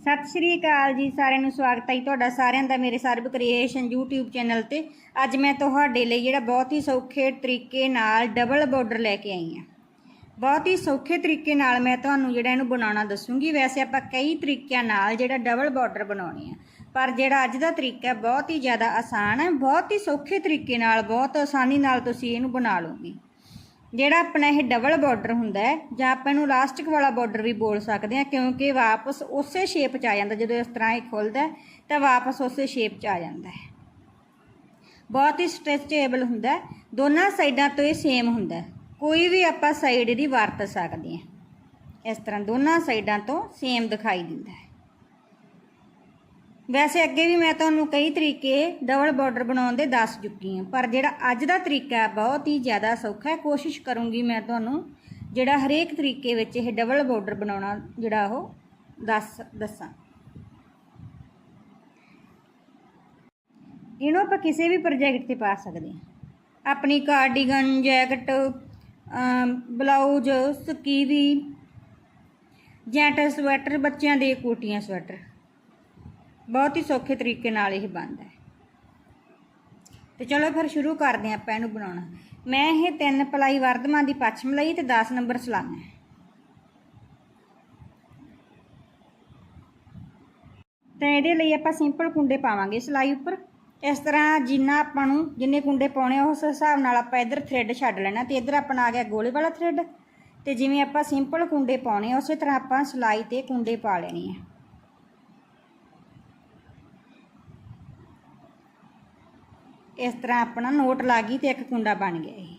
ਸਤਿ ਸ਼੍ਰੀ ਅਕਾਲ ਜੀ, ਸਾਰਿਆਂ ਨੂੰ ਸਵਾਗਤ ਹੈ ਜੀ ਤੁਹਾਡਾ ਸਾਰਿਆਂ ਦਾ ਮੇਰੇ ਸਰਬ ਕ੍ਰੀਏਸ਼ਨ YouTube ਚੈਨਲ ਤੇ। ਅੱਜ ਮੈਂ ਤੁਹਾਡੇ ਲਈ ਜਿਹੜਾ ਬਹੁਤ ਹੀ ਸੌਖੇ ਤਰੀਕੇ ਨਾਲ ਡਬਲ ਬਾਰਡਰ ਲੈ ਕੇ ਆਈ ਹਾਂ। ਬਹੁਤ ਹੀ ਸੌਖੇ ਤਰੀਕੇ ਨਾਲ ਮੈਂ ਤੁਹਾਨੂੰ ਜਿਹੜਾ ਇਹਨੂੰ ਬਣਾਉਣਾ ਦੱਸੂਗੀ। ਵੈਸੇ ਆਪਾਂ ਕਈ ਤਰੀਕਿਆਂ ਨਾਲ ਜਿਹੜਾ ਡਬਲ ਬਾਰਡਰ ਬਣਾਉਣੇ ਆ। ਪਰ ਜਿਹੜਾ ਅੱਜ ਦਾ ਤਰੀਕਾ ਬਹੁਤ ਹੀ ਜ਼ਿਆਦਾ ਆਸਾਨ ਹੈ, ਬਹੁਤ ਹੀ ਸੌਖੇ ਤਰੀਕੇ ਨਾਲ, ਬਹੁਤ ਆਸਾਨੀ ਨਾਲ ਤੁਸੀਂ ਇਹਨੂੰ ਬਣਾ ਲਓਗੇ। ਜਿਹੜਾ ਆਪਣਾ ਇਹ ਡਬਲ ਬਾਰਡਰ ਹੁੰਦਾ ਹੈ, ਜਾਂ ਆਪਾਂ ਇਹਨੂੰ ਇਲਾਸਟਿਕ ਵਾਲਾ ਬਾਰਡਰ ਵੀ ਬੋਲ ਸਕਦੇ ਹਾਂ, ਕਿਉਂਕਿ ਵਾਪਸ ਉਸੇ ਸ਼ੇਪ 'ਚ ਆ ਜਾਂਦਾ, ਜਦੋਂ ਇਸ ਤਰ੍ਹਾਂ ਇਹ ਖੁੱਲਦਾ ਤਾਂ ਵਾਪਸ ਉਸੇ ਸ਼ੇਪ 'ਚ ਆ ਜਾਂਦਾ ਹੈ। ਬਹੁਤ ਹੀ ਸਟ੍ਰੈਚੇਬਲ ਹੁੰਦਾ ਦੋਨਾਂ ਸਾਈਡਾਂ ਤੋਂ ਇਹ ਸੇਮ ਹੁੰਦਾ ਕੋਈ ਵੀ ਆਪਾਂ ਸਾਈਡ ਇਹਦੀ ਵਰਤ ਸਕਦੇ ਹਾਂ। ਇਸ ਤਰ੍ਹਾਂ ਦੋਨਾਂ ਸਾਈਡਾਂ ਤੋਂ ਸੇਮ ਦਿਖਾਈ ਦਿੰਦਾ ਹੈ। ਵੈਸੇ ਅੱਗੇ ਵੀ ਮੈਂ ਤੁਹਾਨੂੰ ਕਈ ਤਰੀਕੇ ਡਬਲ ਬਾਰਡਰ ਬਣਾਉਣ ਦੇ ਦੱਸ ਚੁੱਕੀ ਹਾਂ, ਪਰ ਜਿਹੜਾ ਅੱਜ ਦਾ ਤਰੀਕਾ ਹੈ, ਬਹੁਤ ਹੀ ਜ਼ਿਆਦਾ ਸੌਖਾ ਹੈ। ਕੋਸ਼ਿਸ਼ ਕਰੂੰਗੀ ਮੈਂ ਤੁਹਾਨੂੰ ਜਿਹੜਾ ਹਰੇਕ ਤਰੀਕੇ ਵਿੱਚ ਇਹ ਡਬਲ ਬਾਰਡਰ ਬਣਾਉਣਾ ਜਿਹੜਾ ਉਹ ਦੱਸ, ਦੱਸਾਂ। ਇਹਨੂੰ ਆਪਾਂ ਕਿਸੇ ਵੀ ਪ੍ਰੋਜੈਕਟ ਤੇ ਪਾ ਸਕਦੇ ਹਾਂ। ਆਪਣੀ cardigan jacket blouse skivvy gent sweater ਬੱਚਿਆਂ ਦੇ ਕੋਟੀਆਂ ਸਵੈਟਰ ਬਹੁਤ ਹੀ ਸੌਖੇ ਤਰੀਕੇ ਨਾਲ ਇਹ ਬਣਦਾ ਹੈ। ਤੇ ਚਲੋ ਫਿਰ ਸ਼ੁਰੂ ਕਰਦੇ ਹਾਂ ਆਪਾਂ ਇਹਨੂੰ ਬਣਾਉਣਾ। ਮੈਂ ਇਹ ਤਿੰਨ ਪਲਾਈ ਵਰਧਮਾਨ ਦੀ ਪੱਛਮ ਲਈ ਤੇ 10 ਨੰਬਰ ਸਲਾਨਾ ਹੈ। ਤੇ ਇਹਦੇ ਲਈ ਆਪਾਂ ਸਿੰਪਲ ਕੁੰਡੇ ਪਾਵਾਂਗੇ ਸਿਲਾਈ ਉੱਪਰ। ਇਸ ਤਰ੍ਹਾਂ ਜਿੰਨਾ ਆਪਾਂ ਨੂੰ ਜਿੰਨੇ ਕੁੰਡੇ ਪਾਉਣੇ ਉਸ ਹਿਸਾਬ ਨਾਲ ਆਪਾਂ ਇੱਧਰ ਥ੍ਰੈਡ ਛੱਡ ਲੈਣਾ ਤੇ ਇੱਧਰ ਆਪਣਾ ਆ ਗਿਆ ਗੋਲੇ ਵਾਲਾ ਥ੍ਰੈਡ ਤੇ ਜਿਵੇਂ ਆਪਾਂ ਸਿੰਪਲ ਕੁੰਡੇ ਪਾਉਣੇ ਆ, ਉਸੇ ਤਰ੍ਹਾਂ ਆਪਾਂ ਸਿਲਾਈ ਤੇ ਕੁੰਡੇ ਪਾ ਲੈਣੇ ਆ। ਇਸ ਤਰ੍ਹਾਂ ਆਪਣਾ ਨੋਟ ਲੱਗ ਗਈ ਤੇ ਇੱਕ ਕੁੰਡਾ ਬਣ ਗਿਆ ਇਹ।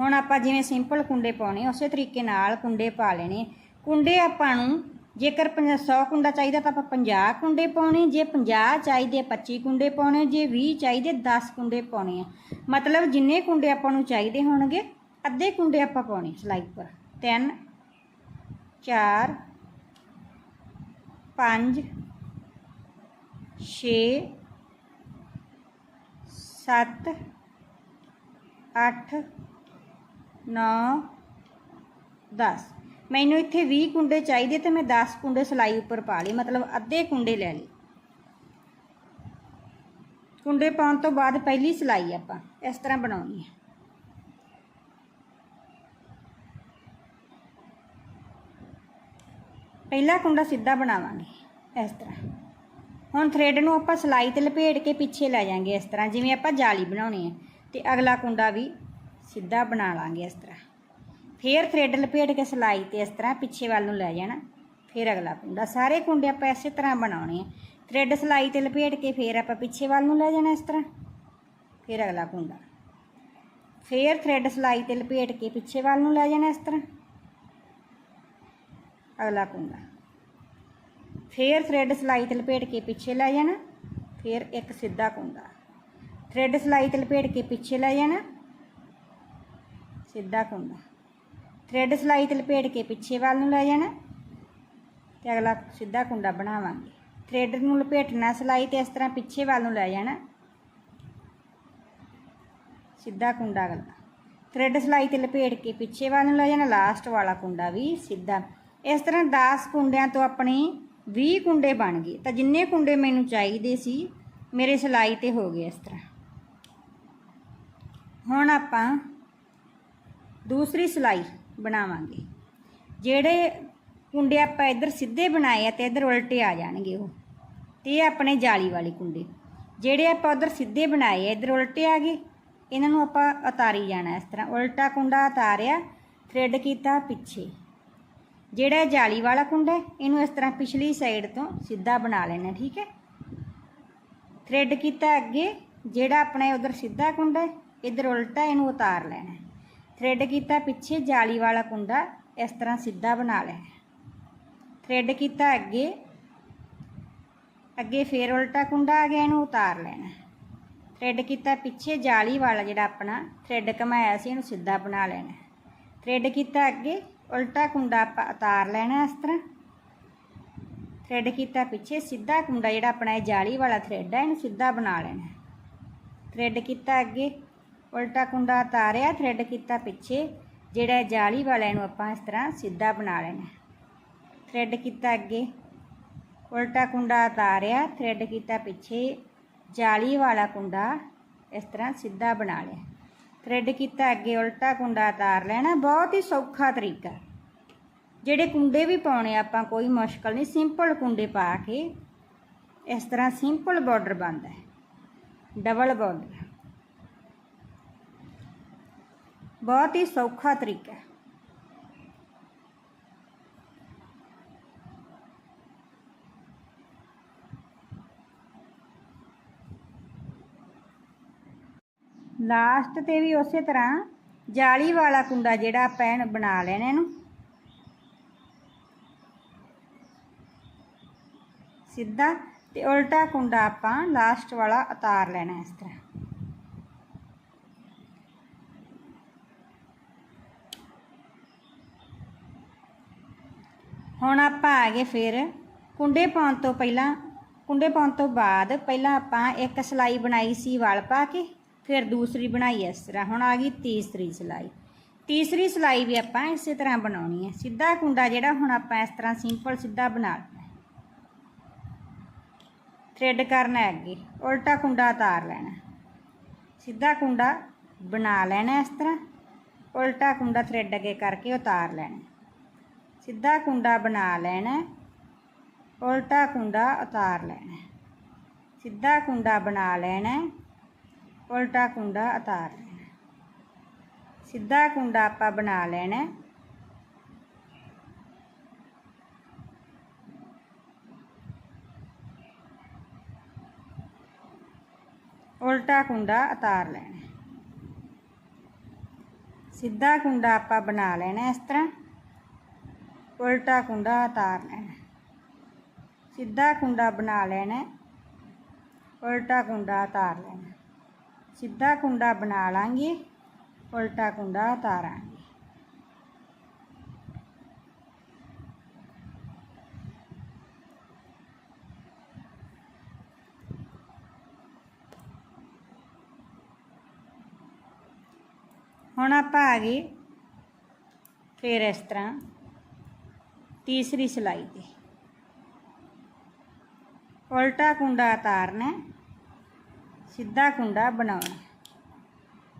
ਹੁਣ ਆਪਾਂ ਜਿਵੇਂ ਸਿੰਪਲ ਕੁੰਡੇ ਪਾਉਣੇ, ਉਸੇ ਤਰੀਕੇ ਨਾਲ ਕੁੰਡੇ ਪਾ ਲੈਣੇ। ਕੁੰਡੇ ਆਪਾਂ ਨੂੰ ਜੇਕਰ 100 ਕੁੰਡਾ ਚਾਹੀਦਾ ਤਾਂ ਆਪਾਂ 50 ਕੁੰਡੇ ਪਾਉਣੇ, ਜੇ 50 ਚਾਹੀਦੇ 25 ਕੁੰਡੇ ਪਾਉਣੇ, ਜੇ 20 ਚਾਹੀਦੇ 10 ਕੁੰਡੇ ਪਾਉਣੇ ਆ। ਮਤਲਬ ਜਿੰਨੇ ਕੁੰਡੇ ਆਪਾਂ ਨੂੰ ਚਾਹੀਦੇ ਹੋਣਗੇ, ਅੱਧੇ ਕੁੰਡੇ ਆਪਾਂ ਪਾਉਣੇ ਸਲਾਈ ਪਰ। 3 4 5 6 ਸੱਤ, ਅੱਠ, ਨੌ, ਦਸ। ਮੈਨੂੰ ਇੱਥੇ 20 ਕੁੰਡੇ ਚਾਹੀਦੇ ਤੇ ਮੈਂ 10 ਕੁੰਡੇ ਸਿਲਾਈ ਉੱਪਰ ਪਾ ਲਈ ਮਤਲਬ ਅੱਧੇ ਕੁੰਡੇ ਲੈ ਲਏ। ਕੁੰਡੇ ਪਾਉਣ ਤੋਂ ਬਾਅਦ ਪਹਿਲੀ ਸਿਲਾਈ ਆਪਾਂ ਇਸ ਤਰ੍ਹਾਂ ਬਣਾਉਣੀ ਹੈ। ਪਹਿਲਾ ਕੁੰਡਾ ਸਿੱਧਾ ਬਣਾਵਾਂਗੇ ਇਸ ਤਰ੍ਹਾਂ। ਹੁਣ ਥਰੈਡ ਨੂੰ ਆਪਾਂ ਸਲਾਈ ਤੇ ਲਪੇਟ ਕੇ ਪਿੱਛੇ ਲੈ ਜਾਾਂਗੇ ਇਸ ਤਰ੍ਹਾਂ, ਜਿਵੇਂ ਆਪਾਂ ਜਾਲੀ ਬਣਾਉਣੀ ਹੈ। ਤੇ ਅਗਲਾ ਕੁੰਡਾ ਵੀ ਸਿੱਧਾ ਬਣਾ ਲਾਂਗੇ ਇਸ ਤਰ੍ਹਾਂ। ਫੇਰ ਥਰੈਡ ਲਪੇਟ ਕੇ ਸਲਾਈ ਤੇ ਇਸ ਤਰ੍ਹਾਂ ਪਿੱਛੇ ਵੱਲ ਨੂੰ ਲੈ ਜਾਣਾ, ਫਿਰ ਅਗਲਾ ਕੁੰਡਾ। ਸਾਰੇ ਕੁੰਡੇ ਆਪਾਂ ਇਸੇ ਤਰ੍ਹਾਂ ਬਣਾਉਣੇ ਆ ਥ੍ਰੈਡ ਸਲਾਈ ਤੇ ਲਪੇਟ ਕੇ ਫੇਰ ਆਪਾਂ ਪਿੱਛੇ ਵੱਲ ਨੂੰ ਲੈ ਜਾਣਾ ਇਸ ਤਰ੍ਹਾਂ, ਫਿਰ ਅਗਲਾ ਕੁੰਡਾ। ਫੇਰ ਥਰੈਡ ਸਲਾਈ ਤੇ ਲਪੇਟ ਕੇ ਪਿੱਛੇ ਵੱਲ ਨੂੰ ਲੈ ਜਾਣਾ ਇਸ ਤਰ੍ਹਾਂ। ਅਗਲਾ ਕੁੰਡਾ। ਫੇਰ ਥ੍ਰੈਡ ਸਲਾਈ ਤੇ ਲਪੇਟ ਕੇ ਪਿੱਛੇ ਲੈ ਜਾਣਾ ਫੇਰ ਇੱਕ ਸਿੱਧਾ ਕੁੰਡਾ ਥ੍ਰੈਡ ਸਲਾਈ ਤੇ ਲਪੇਟ ਕੇ ਪਿੱਛੇ ਲੈ ਜਾਣਾ ਸਿੱਧਾ ਕੁੰਡਾ ਥ੍ਰੈਡ ਸਲਾਈ ਤੇ ਲਪੇਟ ਕੇ ਪਿੱਛੇ ਵੱਲ ਨੂੰ ਲੈ ਜਾਣਾ ਤੇ ਅਗਲਾ ਸਿੱਧਾ ਕੁੰਡਾ ਬਣਾਵਾਂਗੇ ਥ੍ਰੈਡ ਨੂੰ ਲਪੇਟਣਾ ਸਲਾਈ ਤੇ ਇਸ ਤਰ੍ਹਾਂ ਪਿੱਛੇ ਵੱਲ ਨੂੰ ਲੈ ਜਾਣਾ ਸਿੱਧਾ ਕੁੰਡਾ ਅਗਲਾ ਥ੍ਰੈਡ ਸਲਾਈ ਤੇ ਲਪੇਟ ਕੇ ਪਿੱਛੇ ਵੱਲ ਨੂੰ ਲੈ ਜਾਣਾ ਲਾਸਟ ਵਾਲਾ ਕੁੰਡਾ ਵੀ ਸਿੱਧਾ ਇਸ ਤਰ੍ਹਾਂ 10 ਕੁੰਡਿਆਂ ਤੋਂ ਆਪਣੇ 20 ਕੁੰਡੇ ਬਣ ਗਏ। ਤਾਂ ਜਿੰਨੇ ਕੁੰਡੇ ਮੈਨੂੰ ਚਾਹੀਦੇ ਸੀ, ਮੇਰੇ ਸਿਲਾਈ ਤੇ ਹੋ ਗਏ ਇਸ ਤਰ੍ਹਾਂ। ਹੁਣ ਆਪਾਂ ਦੂਸਰੀ ਸਿਲਾਈ ਬਣਾਵਾਂਗੇ। ਜਿਹੜੇ ਕੁੰਡੇ ਆਪਾਂ ਇੱਧਰ ਸਿੱਧੇ ਬਣਾਏ ਆ ਤੇ ਇੱਧਰ ਉਲਟੇ ਆ ਜਾਣਗੇ ਉਹ। ਤੇ ਆਪਣੇ ਜਾਲੀ ਵਾਲੇ ਕੁੰਡੇ। ਜਿਹੜੇ ਆਪਾਂ ਉਧਰ ਸਿੱਧੇ ਬਣਾਏ ਆ, ਇੱਧਰ ਉਲਟੇ ਆ ਗਏ, ਇਹਨਾਂ ਨੂੰ ਆਪਾਂ ਉਤਾਰੀ ਜਾਣਾ ਇਸ ਤਰ੍ਹਾਂ। ਉਲਟਾ ਕੁੰਡਾ ਉਤਾਰਿਆ ਥ੍ਰੈਡ ਕੀਤਾ ਪਿੱਛੇ। ਜਿਹੜਾ ਜਾਲੀ ਵਾਲਾ ਕੁੰਡਾ ਇਹਨੂੰ ਇਸ ਤਰ੍ਹਾਂ ਪਿਛਲੀ ਸਾਈਡ ਤੋਂ ਸਿੱਧਾ ਬਣਾ ਲੈਣਾ, ਠੀਕ ਹੈ? ਥ੍ਰੈਡ ਕੀਤਾ ਅੱਗੇ, ਜਿਹੜਾ ਆਪਣਾ ਉਧਰ ਸਿੱਧਾ ਕੁੰਡਾ ਹੈ, ਇਧਰ ਉਲਟਾ ਇਹਨੂੰ ਉਤਾਰ ਲੈਣਾ ਥ੍ਰੈਡ ਕੀਤਾ ਪਿੱਛੇ ਜਾਲੀ ਵਾਲਾ ਕੁੰਡਾ, ਇਸ ਤਰ੍ਹਾਂ ਸਿੱਧਾ ਬਣਾ ਲੈਣਾ ਥ੍ਰੈਡ ਕੀਤਾ ਅੱਗੇ ਅੱਗੇ ਫੇਰ ਉਲਟਾ ਕੁੰਡਾ ਆ ਗਿਆ, ਇਹਨੂੰ ਉਤਾਰ ਲੈਣਾ ਥ੍ਰੈਡ ਕੀਤਾ ਪਿੱਛੇ ਜਾਲੀ ਵਾਲਾ ਜਿਹੜਾ ਆਪਣਾ ਥ੍ਰੈਡ ਘਮਾਇਆ ਸੀ, ਇਹਨੂੰ ਸਿੱਧਾ ਬਣਾ ਲੈਣਾ ਥ੍ਰੈਡ ਕੀਤਾ ਅੱਗੇ ਉਲਟਾ ਕੁੰਡਾ ਆਪਾਂ ਉਤਾਰ ਲੈਣਾ ਇਸ ਤਰ੍ਹਾਂ। ਥ੍ਰੈਡ ਕੀਤਾ ਪਿੱਛੇ, ਸਿੱਧਾ ਕੁੰਡਾ ਜਿਹੜਾ ਆਪਣਾ ਇਹ ਜਾਲੀ ਵਾਲਾ ਥ੍ਰੈਡ ਹੈ ਇਹਨੂੰ ਸਿੱਧਾ ਬਣਾ ਲੈਣਾ। ਥ੍ਰੈਡ ਕੀਤਾ ਅੱਗੇ, ਉਲਟਾ ਕੁੰਡਾ ਉਤਾਰਿਆ ਥ੍ਰੈਡ ਕੀਤਾ ਪਿੱਛੇ, ਜਿਹੜਾ ਜਾਲੀ ਵਾਲਾ ਇਹਨੂੰ ਆਪਾਂ ਇਸ ਤਰ੍ਹਾਂ ਸਿੱਧਾ ਬਣਾ ਲੈਣਾ। ਥ੍ਰੈਡ ਕੀਤਾ ਅੱਗੇ, ਉਲਟਾ ਕੁੰਡਾ ਉਤਾਰਿਆ ਥ੍ਰੈਡ ਕੀਤਾ ਪਿੱਛੇ, ਜਾਲੀ ਵਾਲਾ ਕੁੰਡਾ ਇਸ ਤਰ੍ਹਾਂ ਸਿੱਧਾ ਬਣਾ ਲਿਆ। ਥ੍ਰੈਡ ਕੀਤਾ, ਅੱਗੇ ਉਲਟਾ ਕੁੰਡਾ ਉਤਾਰ ਲੈਣਾ, ਬਹੁਤ ਹੀ ਸੌਖਾ ਤਰੀਕਾ। ਜਿਹੜੇ ਕੁੰਡੇ ਵੀ ਪਾਉਣੇ ਆਪਾਂ ਕੋਈ ਮੁਸ਼ਕਲ ਨਹੀਂ ਸਿੰਪਲ ਕੁੰਡੇ ਪਾ ਕੇ, ਇਸ ਤਰ੍ਹਾਂ ਸਿੰਪਲ ਬਾਰਡਰ ਬਣਦਾ ਹੈ। ਡਬਲ ਬਾਰਡਰ ਬਹੁਤ ਹੀ ਸੌਖਾ ਤਰੀਕਾ ਹੈ ਲਾਸਟ ਤੇ ਵੀ ਉਸੇ ਤਰ੍ਹਾਂ ਜਾਲੀ ਵਾਲਾ ਕੁੰਡਾ ਜਿਹੜਾ ਆਪਾਂ ਇਹਨੂੰ ਬਣਾ ਲੈਣਾ ਇਹਨੂੰ। ਸਿੱਧਾ ਤੇ ਉਲਟਾ ਕੁੰਡਾ ਆਪਾਂ ਲਾਸਟ ਵਾਲਾ ਉਤਾਰ ਲੈਣਾ ਇਸ ਤਰ੍ਹਾਂ। ਹੁਣ ਆਪਾਂ ਆ ਗਏ ਫਿਰ ਕੁੰਡੇ ਪਾਉਣ ਤੋਂ ਪਹਿਲਾਂ, ਕੁੰਡੇ ਪਾਉਣ ਤੋਂ ਬਾਅਦ ਪਹਿਲਾਂ ਆਪਾਂ ਇੱਕ ਸਲਾਈ ਬਣਾਈ ਸੀ ਵਲ ਪਾ ਕੇ। ਫਿਰ ਦੂਸਰੀ ਬਣਾਈ ਇਸ ਤਰ੍ਹਾਂ। ਹੁਣ ਆ ਗਈ ਤੀਸਰੀ ਸਿਲਾਈ। ਤੀਸਰੀ ਸਿਲਾਈ ਵੀ ਆਪਾਂ ਇਸੇ ਤਰ੍ਹਾਂ ਬਣਾਉਣੀ ਹੈ। ਸਿੱਧਾ ਕੁੰਡਾ ਜਿਹੜਾ ਹੁਣ ਆਪਾਂ ਇਸ ਤਰ੍ਹਾਂ ਸਿੰਪਲ ਸਿੱਧਾ ਬਣਾ ਲੈਣਾ ਥ੍ਰੈਡ ਕਰਨਾ ਅੱਗੇ। ਉਲਟਾ ਕੁੰਡਾ ਉਤਾਰ ਲੈਣਾ ਸਿੱਧਾ ਕੁੰਡਾ ਬਣਾ ਲੈਣਾ ਇਸ ਤਰ੍ਹਾਂ। ਉਲਟਾ ਕੁੰਡਾ ਥ੍ਰੈਡ ਅੱਗੇ ਕਰਕੇ ਉਤਾਰ ਲੈਣਾ ਸਿੱਧਾ ਕੁੰਡਾ ਬਣਾ ਲੈਣਾ ਉਲਟਾ ਕੁੰਡਾ ਉਤਾਰ ਲੈਣਾ ਸਿੱਧਾ ਕੁੰਡਾ ਬਣਾ ਲੈਣਾ ਉਲਟਾ ਕੁੰਡਾ ਉਤਾਰ। ਲੈਣਾ ਸਿੱਧਾ ਕੁੰਡਾ ਆਪਾਂ ਬਣਾ ਲੈਣਾ। ਉਲਟਾ ਕੁੰਡਾ ਉਤਾਰ ਲੈਣਾ। ਸਿੱਧਾ ਕੁੰਡਾ ਆਪਾਂ ਬਣਾ ਲੈਣਾ ਇਸ ਤਰ੍ਹਾਂ। ਉਲਟਾ ਕੁੰਡਾ ਉਤਾਰ ਲੈਣਾ। ਸਿੱਧਾ ਕੁੰਡਾ ਬਣਾ ਲੈਣਾ। ਉਲਟਾ ਕੁੰਡਾ ਉਤਾਰ ਲੈਣਾ। ਸਿੱਧਾ ਕੁੰਡਾ ਬਣਾ ਲਾਂਗੇ, ਉਲਟਾ ਕੁੰਡਾ ਉਤਾਰਾਂਗੇ। ਹੁਣ ਆਪਾਂ ਆ ਗਏ ਫਿਰ ਇਸ ਤਰ੍ਹਾਂ ਤੀਸਰੀ ਸਲਾਈ ਤੇ। ਉਲਟਾ ਕੁੰਡਾ ਉਤਾਰਨਾ ਸਿੱਧਾ ਕੁੰਡਾ ਬਣਾਉਣਾ।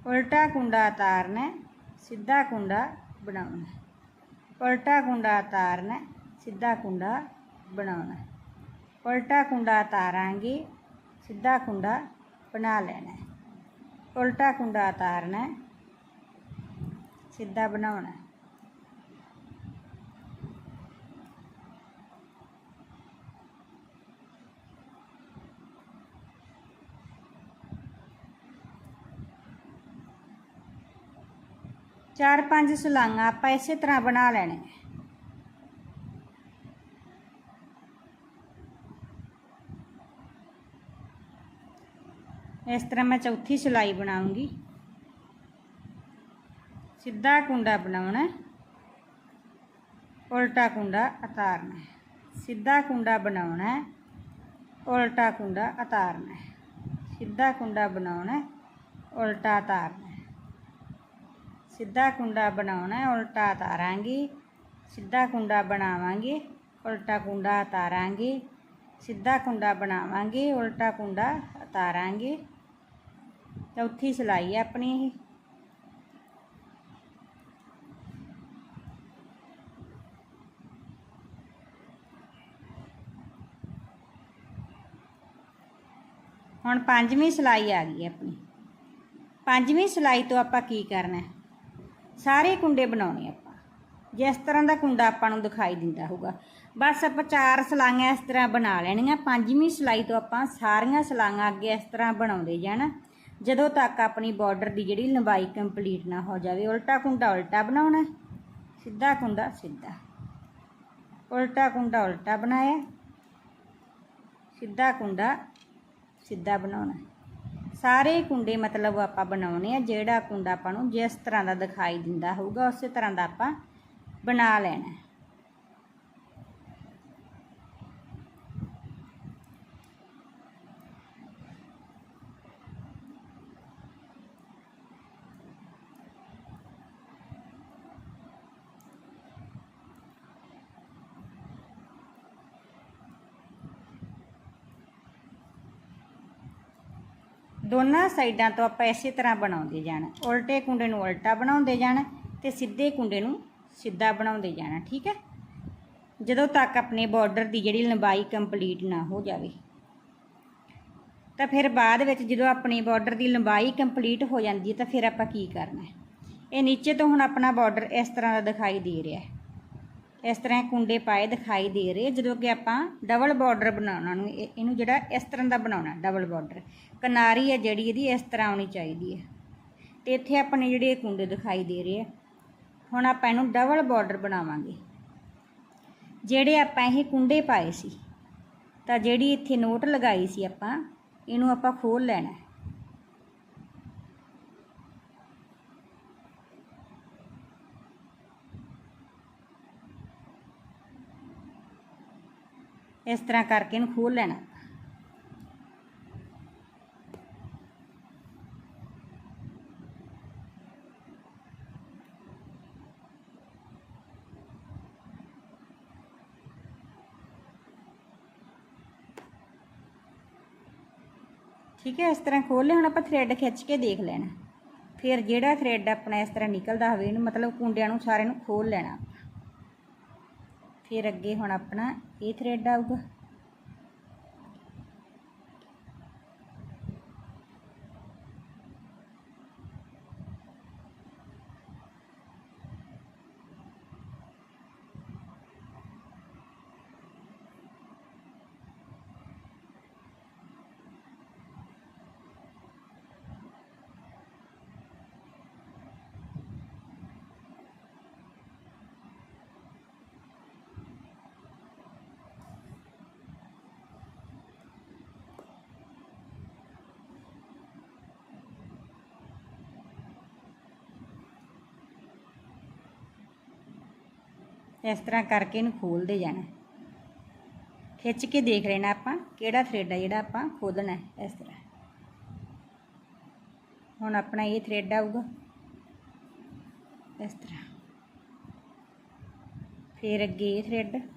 ਉਲਟਾ ਕੁੰਡਾ ਤਾਰਨਾ ਸਿੱਧਾ ਕੁੰਡਾ ਬਣਾਉਣਾ ਉਲਟਾ ਕੁੰਡਾ ਤਾਰਨਾ ਸਿੱਧਾ ਕੁੰਡਾ ਬਣਾਉਣਾ ਉਲਟਾ ਕੁੰਡਾ ਉਤਾਰਾਂਗੇ ਸਿੱਧਾ ਕੁੰਡਾ ਬਣਾ ਲੈਣਾ ਉਲਟਾ ਕੁੰਡਾ ਤਾਰਨਾ ਸਿੱਧਾ ਬਣਾਉਣਾ ਚਾਰ ਪੰਜ ਸਲਾਂਗਾ ਆਪਾਂ ਇਸੇ ਤਰ੍ਹਾਂ ਬਣਾ ਲੈਣੇ ਇਸ ਤਰ੍ਹਾਂ ਮੈਂ ਚੌਥੀ ਸਲਾਈ ਬਣਾਉਂਗੀ ਸਿੱਧਾ ਕੁੰਡਾ ਬਣਾਉਣਾ ਉਲਟਾ ਕੁੰਡਾ ਉਤਾਰਨਾ ਸਿੱਧਾ ਕੁੰਡਾ ਬਣਾਉਣਾ ਉਲਟਾ ਕੁੰਡਾ ਉਤਾਰਨਾ ਸਿੱਧਾ ਕੁੰਡਾ ਬਣਾਉਣਾ ਉਲਟਾ ਉਤਾਰਨਾ ਸਿੱਧਾ ਕੁੰਡਾ ਬਣਾਉਣਾ ਉਲਟਾ ਉਤਾਰਾਂਗੇ ਸਿੱਧਾ ਕੁੰਡਾ ਬਣਾਵਾਂਗੇ ਉਲਟਾ ਕੁੰਡਾ ਉਤਾਰਾਂਗੇ ਸਿੱਧਾ ਕੁੰਡਾ ਬਣਾਵਾਂਗੇ ਉਲਟਾ ਕੁੰਡਾ ਉਤਾਰਾਂਗੇ ਚੌਥੀ ਸਲਾਈ ਹੈ ਆਪਣੀ ਇਹ ਹੁਣ ਪੰਜਵੀਂ ਸਲਾਈ ਆ ਗਈ ਆਪਣੀ ਪੰਜਵੀਂ ਸਲਾਈ ਤੋਂ ਆਪਾਂ ਕੀ ਕਰਨਾ ਸਾਰੇ ਕੁੰਡੇ ਬਣਾਉਣੇ ਆਪਾਂ। ਜਿਸ ਤਰ੍ਹਾਂ ਦਾ ਕੁੰਡਾ ਆਪਾਂ ਨੂੰ ਦਿਖਾਈ ਦਿੰਦਾ ਹੋਊਗਾ। ਬਸ ਆਪਾਂ ਚਾਰ ਸਲਾਈਆਂ ਇਸ ਤਰ੍ਹਾਂ ਬਣਾ ਲੈਣੀਆਂ। ਪੰਜਵੀਂ ਸਲਾਈ ਤੋਂ ਆਪਾਂ ਸਾਰੀਆਂ ਸਲਾਈਆਂ ਅੱਗੇ ਇਸ ਤਰ੍ਹਾਂ ਬਣਾਉਂਦੇ ਜਾਣਾ। ਜਦੋਂ ਤੱਕ ਆਪਣੀ ਬਾਰਡਰ ਦੀ ਜਿਹੜੀ ਲੰਬਾਈ ਕੰਪਲੀਟ ਨਾ ਹੋ ਜਾਵੇ, ਉਲਟਾ ਕੁੰਡਾ ਉਲਟਾ ਬਣਾਉਣਾ। ਸਿੱਧਾ ਕੁੰਡਾ ਸਿੱਧਾ। ਉਲਟਾ ਕੁੰਡਾ ਉਲਟਾ ਬਣਾਇਆ। ਸਿੱਧਾ ਕੁੰਡਾ ਸਿੱਧਾ ਬਣਾਉਣਾ। ਸਾਰੇ ਕੁੰਡੇ ਮਤਲਬ ਆਪਾਂ ਬਣਾਉਣੇ ਆ, ਜਿਹੜਾ ਕੁੰਡਾ ਆਪਾਂ ਨੂੰ ਜਿਸ ਤਰ੍ਹਾਂ ਦਾ ਦਿਖਾਈ ਦਿੰਦਾ ਹੋਊਗਾ, ਉਸੇ ਤਰ੍ਹਾਂ ਦਾ ਆਪਾਂ ਬਣਾ ਲੈਣਾ। ਦੋਨਾਂ ਸਾਈਡਾਂ ਤੋਂ ਆਪਾਂ ਇਸੇ ਤਰ੍ਹਾਂ ਬਣਾਉਂਦੇ ਜਾਣਾ। ਉਲਟੇ ਕੁੰਡੇ ਨੂੰ ਉਲਟਾ ਬਣਾਉਂਦੇ ਜਾਣਾ ਤੇ ਸਿੱਧੇ ਕੁੰਡੇ ਨੂੰ ਸਿੱਧਾ ਬਣਾਉਂਦੇ ਜਾਣਾ, ਠੀਕ ਹੈ? ਜਦੋਂ ਤੱਕ ਆਪਣੇ ਬਾਰਡਰ ਦੀ ਜਿਹੜੀ ਲੰਬਾਈ ਕੰਪਲੀਟ ਨਾ ਹੋ ਜਾਵੇ। ਤਾਂ ਫਿਰ ਬਾਅਦ ਵਿੱਚ ਜਦੋਂ ਆਪਣੀ ਬਾਰਡਰ ਦੀ ਲੰਬਾਈ ਕੰਪਲੀਟ ਹੋ ਜਾਂਦੀ ਹੈ ਤਾਂ ਫਿਰ ਆਪਾਂ ਕੀ ਕਰਨਾ ਹੈ? ਇਹ ਨੀਚੇ ਤੋਂ ਹੁਣ ਆਪਣਾ ਬਾਰਡਰ ਇਸ ਤਰ੍ਹਾਂ ਦਾ ਦਿਖਾਈ ਦੇ ਰਿਹਾ ਹੈ। ਇਸ ਤਰ੍ਹਾਂ ਕੁੰਡੇ ਪਾਏ ਦਿਖਾਈ ਦੇ ਰਹੇ ਜਦੋਂ ਕਿ ਆਪਾਂ ਡਬਲ ਬਾਰਡਰ ਬਣਾਉਣਾ ਨੂੰ ਇਹਨੂੰ ਜਿਹੜਾ ਇਸ ਤਰ੍ਹਾਂ ਦਾ ਬਣਾਉਣਾ ਡਬਲ ਬਾਰਡਰ ਕਿਨਾਰੀ ਹੈ ਜਿਹੜੀ ਇਹਦੀ, ਇਸ ਤਰ੍ਹਾਂ ਆਉਣੀ ਚਾਹੀਦੀ ਹੈ ਤੇ ਇੱਥੇ ਆਪਣੇ ਜਿਹੜੇ ਇਹ ਕੁੰਡੇ ਦਿਖਾਈ ਦੇ ਰਹੇ ਆ, ਹੁਣ ਆਪਾਂ ਇਹਨੂੰ ਡਬਲ ਬਾਰਡਰ ਬਣਾਵਾਂਗੇ। ਜਿਹੜੇ ਆਪਾਂ ਇਹ ਕੁੰਡੇ ਪਾਏ ਸੀ, ਤਾਂ ਜਿਹੜੀ ਇੱਥੇ ਨੋਟ ਲਗਾਈ ਸੀ ਆਪਾਂ, ਇਹਨੂੰ ਆਪਾਂ ਖੋਲ ਲੈਣਾ। ਇਸ ਤਰ੍ਹਾਂ ਕਰਕੇ ਇਹਨੂੰ ਖੋਲ ਲੈਣਾ। ਠੀਕ ਹੈ, ਇਸ ਤਰ੍ਹਾਂ ਖੋਲ ਲਿਆ, ਹੁਣ ਆਪਾਂ ਥ੍ਰੈਡ ਖਿੱਚ ਕੇ ਦੇਖ ਲੈਣਾ। ਫਿਰ ਜਿਹੜਾ ਥ੍ਰੈਡ ਆਪਣਾ ਇਸ ਤਰ੍ਹਾਂ ਨਿਕਲਦਾ ਹੋਵੇ, ਇਹਨੂੰ ਮਤਲਬ ਕੁੰਡਿਆਂ ਨੂੰ ਸਾਰੇ ਨੂੰ ਖੋਲ ਲੈਣਾ। ਫਿਰ ਅੱਗੇ ਹੁਣ ਆਪਣਾ ਇਹ ਥ੍ਰੈਡ ਆਊਗਾ? ਇਸ ਤਰ੍ਹਾਂ ਕਰਕੇ ਇਹਨੂੰ ਖੋਲਦੇ ਜਾਣਾ। ਖਿੱਚ ਕੇ ਦੇਖ ਲੈਣਾ ਆਪਾਂ ਕਿਹੜਾ ਥ੍ਰੈਡ ਹੈ ਜਿਹੜਾ ਆਪਾਂ ਖੋਲਣਾ ਇਸ ਤਰ੍ਹਾਂ। ਹੁਣ ਆਪਣਾ ਇਹ ਥ੍ਰੈਡ ਆਊਗਾ। ਇਸ ਤਰ੍ਹਾਂ। ਫਿਰ ਅੱਗੇ ਇਹ ਥ੍ਰੈਡ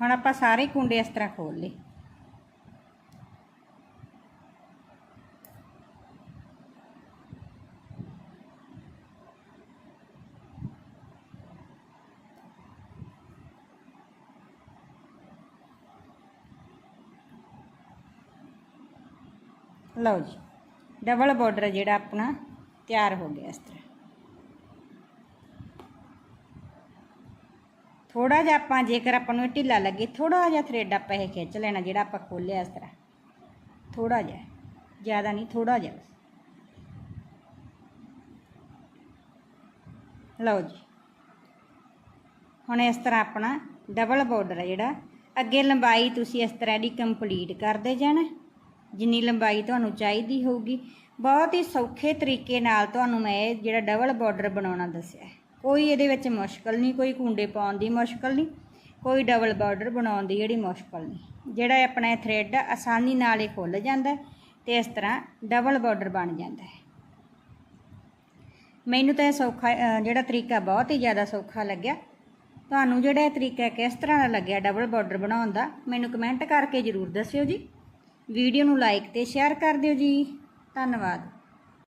ਹੁਣ ਆਪਾਂ ਸਾਰੇ ਕੁੰਡੇ ਇਸ ਤਰ੍ਹਾਂ ਖੋਲ ਲਏ। ਲਓ ਜੀ ਡਬਲ ਬਾਰਡਰ ਜਿਹੜਾ ਆਪਣਾ ਤਿਆਰ ਹੋ ਗਿਆ ਇਸ ਤਰ੍ਹਾਂ। ਥੋੜਾ ਜਿਹਾ ਆਪਾਂ ਜੇਕਰ ਆਪਾਂ ਨੂੰ ਢਿੱਲਾ ਲੱਗੇ ਥੋੜਾ ਜਿਹਾ ਥਰੈਡ ਆਪਾਂ ਇਹ ਖਿੱਚ ਲੈਣਾ, ਜਿਹੜਾ ਆਪਾਂ ਖੋਲਿਆ ਇਸ ਤਰ੍ਹਾਂ। ਥੋੜਾ ਜਿਹਾ, ਜ਼ਿਆਦਾ ਨਹੀਂ ਥੋੜਾ ਜਿਹਾ ਲਓ ਜੀ। ਹੁਣ ਇਸ ਤਰ੍ਹਾਂ ਆਪਣਾ ਡਬਲ ਬਾਰਡਰ ਹੈ ਜਿਹੜਾ। ਅੱਗੇ ਲੰਬਾਈ ਤੁਸੀਂ ਇਸ ਤਰ੍ਹਾਂ ਦੀ ਕੰਪਲੀਟ ਕਰਦੇ ਜਾਣਾ। ਜਿੰਨੀ ਲੰਬਾਈ ਤੁਹਾਨੂੰ ਚਾਹੀਦੀ ਹੋਊਗੀ। ਬਹੁਤ ਹੀ ਸੌਖੇ ਤਰੀਕੇ ਨਾਲ ਤੁਹਾਨੂੰ ਮੈਂ ਇਹ ਜਿਹੜਾ ਡਬਲ ਬਾਰਡਰ ਬਣਾਉਣਾ ਦੱਸਿਆ ਕੋਈ ਇਹਦੇ ਵਿੱਚ ਮੁਸ਼ਕਲ ਨਹੀਂ, ਕੋਈ ਕੁੰਡੇ ਪਾਉਣ ਦੀ ਮੁਸ਼ਕਲ ਨਹੀਂ, ਕੋਈ ਡਬਲ ਬਾਰਡਰ ਬਣਾਉਣ ਦੀ ਜਿਹੜੀ ਮੁਸ਼ਕਲ ਨਹੀਂ। ਜਿਹੜਾ ਇਹ ਆਪਣਾ ਥ੍ਰੈਡ ਆਸਾਨੀ ਨਾਲ ਹੀ ਖੁੱਲ ਜਾਂਦਾ ਹੈ ਤੇ ਇਸ ਤਰ੍ਹਾਂ ਡਬਲ ਬਾਰਡਰ ਬਣ ਜਾਂਦਾ ਹੈ। ਮੈਨੂੰ ਤਾਂ ਇਹ ਸੌਖਾ ਜਿਹੜਾ ਤਰੀਕਾ ਬਹੁਤ ਹੀ ਜ਼ਿਆਦਾ ਸੌਖਾ ਲੱਗਿਆ। ਤੁਹਾਨੂੰ ਜਿਹੜਾ ਇਹ ਤਰੀਕਾ ਕਿਸ ਤਰ੍ਹਾਂ ਦਾ ਲੱਗਿਆ ਡਬਲ ਬਾਰਡਰ ਬਣਾਉਣ ਦਾ, ਮੈਨੂੰ ਕਮੈਂਟ ਕਰਕੇ ਜ਼ਰੂਰ ਦੱਸਿਓ ਜੀ। ਵੀਡੀਓ ਨੂੰ ਲਾਈਕ ਤੇ ਸ਼ੇਅਰ ਕਰ ਦਿਓ ਜੀ। ਧੰਨਵਾਦ।